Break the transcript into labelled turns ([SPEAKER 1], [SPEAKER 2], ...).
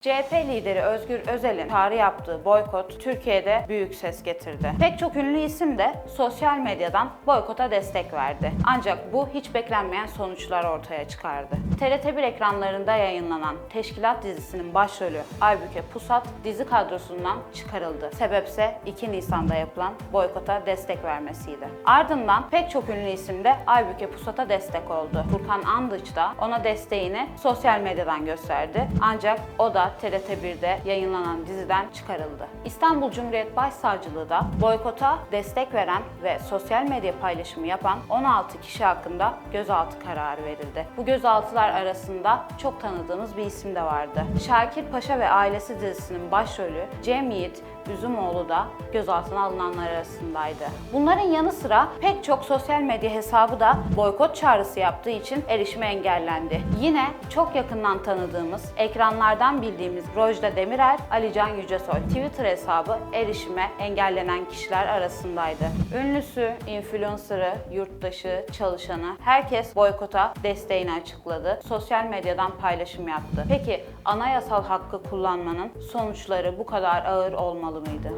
[SPEAKER 1] CHP lideri Özgür Özel'in çağrı yaptığı boykot Türkiye'de büyük ses getirdi. Pek çok ünlü isim de sosyal medyadan boykota destek verdi. Ancak bu hiç beklenmeyen sonuçlar ortaya çıkardı. TRT1 ekranlarında yayınlanan Teşkilat dizisinin başrolü Aybüke Pusat dizi kadrosundan çıkarıldı. Sebepse 2 Nisan'da yapılan boykota destek vermesiydi. Ardından pek çok ünlü isim de Aybüke Pusat'a destek oldu. Furkan Andıç da ona desteğini sosyal medyadan gösterdi. Ancak o da TRT1'de yayınlanan diziden çıkarıldı. İstanbul Cumhuriyet Başsavcılığı da boykota destek veren ve sosyal medya paylaşımı yapan 16 kişi hakkında gözaltı kararı verildi. Bu gözaltılar arasında çok tanıdığımız bir isim de vardı. Şakir Paşa ve Ailesi dizisinin başrolü Cem Yiğit Üzümoğlu da gözaltına alınanlar arasındaydı. Bunların yanı sıra pek çok sosyal medya hesabı da boykot çağrısı yaptığı için erişime engellendi. Yine çok yakından tanıdığımız, ekranlardan bildiğimiz Rojda Demirer, Alican Yücesoy Twitter hesabı erişime engellenen kişiler arasındaydı. Ünlüsü, influencer'ı, yurttaşı, çalışanı herkes boykota desteğini açıkladı. Sosyal medyadan paylaşım yaptı. Peki anayasal hakkı kullanmanın sonuçları bu kadar ağır olmalı mıydı?